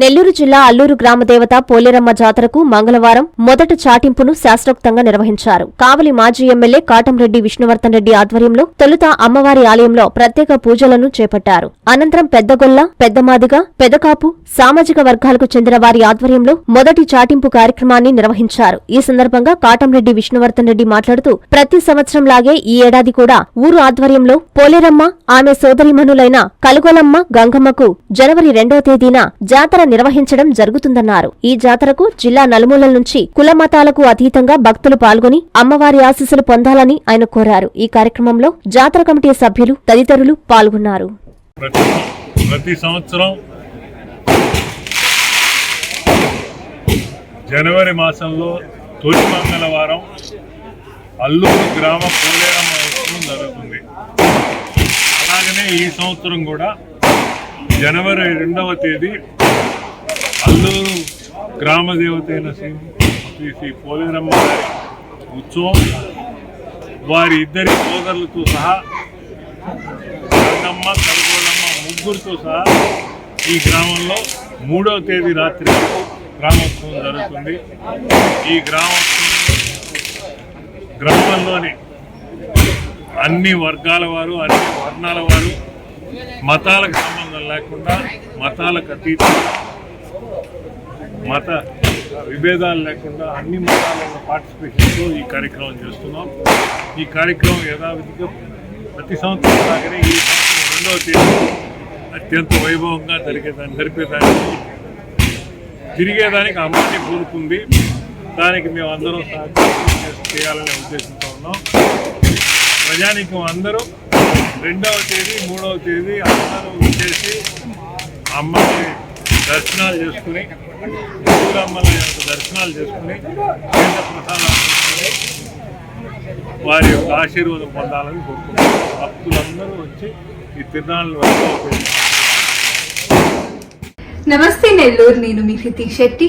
నెల్లూరు జిల్లా అల్లూరు గ్రామదేవత పోలేరమ్మ జాతరకు మంగళవారం మొదట చాటింపును శాస్త్రోక్తంగా నిర్వహించారు. కావలి మాజీ ఎమ్మెల్యే కాటంరెడ్డి విష్ణువర్ధన్ రెడ్డి ఆధ్వర్యంలో తొలుత అమ్మవారి ఆలయంలో ప్రత్యేక పూజలను చేపట్టారు. అనంతరం పెద్దగొల్ల పెద్దమాదిగ పెదకాపు సామాజిక వర్గాలకు చెందిన వారి ఆధ్వర్యంలో మొదటి చాటింపు కార్యక్రమాన్ని నిర్వహించారు. ఈ సందర్భంగా కాటంరెడ్డి విష్ణువర్ధన్ రెడ్డి మాట్లాడుతూ ప్రతి సంవత్సరంలాగే ఈ ఏడాది కూడా ఊరు ఆధ్వర్యంలో పోలేరమ్మ ఆమె సోదరిమణులైన కలుగొలమ్మ గంగమ్మకు జనవరి రెండో తేదీన జాతర నిర్వహించడం జరుగుతుందన్నారు. ఈ జాతరకు జిల్లా నలుమూలల నుంచి కుల మతాలకు అతీతంగా భక్తులు పాల్గొని అమ్మవారి ఆశీస్సులు పొందాలని ఆయన కోరారు. ఈ కార్యక్రమంలో జాతర కమిటీ సభ్యులు తదితరులు పాల్గొన్నారు. ప్రతి సంవత్సరం జనవరి మాసంలో తొలి మంగళవారం అల్లూరు గ్రామ పోలేరమ్మ ఉత్సవం జరుగుతుంది. అలాగనే ఈ సంవత్సరం కూడా జనవరి రెండవ తేదీ అందరూ గ్రామ దేవత అయిన శ్రీ శ్రీ పోలేరమ్మ గారి ఉత్సవం వారి ఇద్దరి సోదరులతో సహా కన్నమ్మ కలగోడమ్మ ముగ్గురితో సహా ఈ గ్రామంలో మూడవ తేదీ రాత్రి గ్రామోత్సవం జరుగుతుంది. ఈ గ్రామోత్సవం గ్రామంలోని అన్ని వర్గాల వారు అన్ని వర్ణాల వారు మతాలకు సంబంధం లేకుండా మతాలకు అతీతంగా మత విభేదాలు లేకుండా అన్ని మతాల పార్టిసిపేషన్తో ఈ కార్యక్రమం చేస్తున్నాం. ఈ కార్యక్రమం యథావిధిగా ప్రతి సంవత్సరం లాగానే ఈ సంవత్సరం రెండవ తేదీ అత్యంత వైభవంగా జరిగేదాన్ని జరిపేదానికి తిరిగేదానికి అమ్మాయి కోరుకుంది దానికి మేము అందరం సహకారం చేయాలనే ఉద్దేశంతో ఉన్నాం. ప్రజానికం అందరూ రెండవ తేదీ మూడవ తేదీ అందరూ వచ్చేసి అమ్మాయి దర్శనాలు చేసుకుని శ్రీరామల యొక్క దర్శనాలు చేసుకుని తీర్థ ప్రసాదాలు వారి యొక్క ఆశీర్వాదం పొందాలని కోరుకుంటున్నాం. భక్తులందరూ వచ్చి ఈ తిరునాళ్ళను వైభవం నమస్తే నెల్లూరు నేను మీ హితీష్ శెట్టి.